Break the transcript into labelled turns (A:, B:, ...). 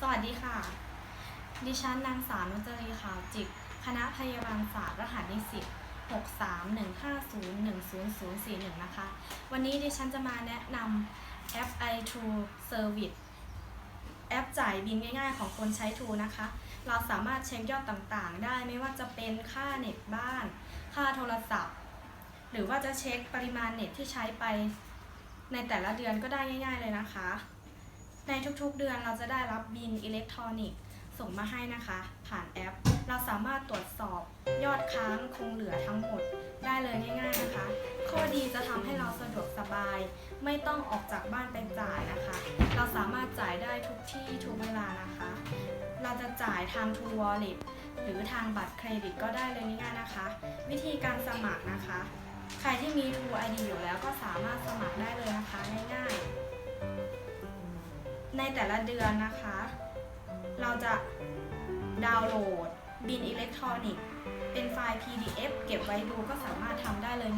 A: สวัสดีค่ะ ดิฉันนางสาวนุจรีขาวจิก คณะพยาบาลศาสตร์รหัสนิสิต6315010041 นะคะ วันนี้ดิฉันจะมาแนะนำแอป i2 Service แอปจ่ายบินง่ายๆของคนใช้ t ูนะคะ เราสามารถเช็คยอดต่างๆ ได้ไม่ว่าจะเป็นค่าเน็ตบ้าน ค่าโทรศัพท์ หรือว่าจะเช็คปริมาณเน็ตที่ใช้ไปในแต่ละเดือนก็ได้ง่าย ๆเลยนะคะ ทุกๆ เดือนเราจะได้รับบินอิเล็กทรอนิกส์ส่งมาให้นะคะ ผ่านแอป เราสามารถตรวจสอบยอดค้างคงเหลือทั้งหมดได้เลยง่าย ๆนะคะ ข้อดีจะทำให้เราสะดวกสบาย ไม่ต้องออกจากบ้านไปจ่ายนะคะ เราสามารถจ่ายได้ทุกที่ทุกเวลานะคะ เราจะจ่ายทาง True Wallet หรือทางบัตรเครดิตก็ได้เลยง่ายๆนะคะ วิธีการสมัครนะคะ ใครที่มี True ID อยู่แล้วก็สามารถสมัครได้เลย แต่ละเดือนนะคะ เราจะดาวน์โหลดบินอิเล็กทรอนิกส์เป็นไฟล์ PDF เก็บไว้ดูก็สามารถทำได้เลย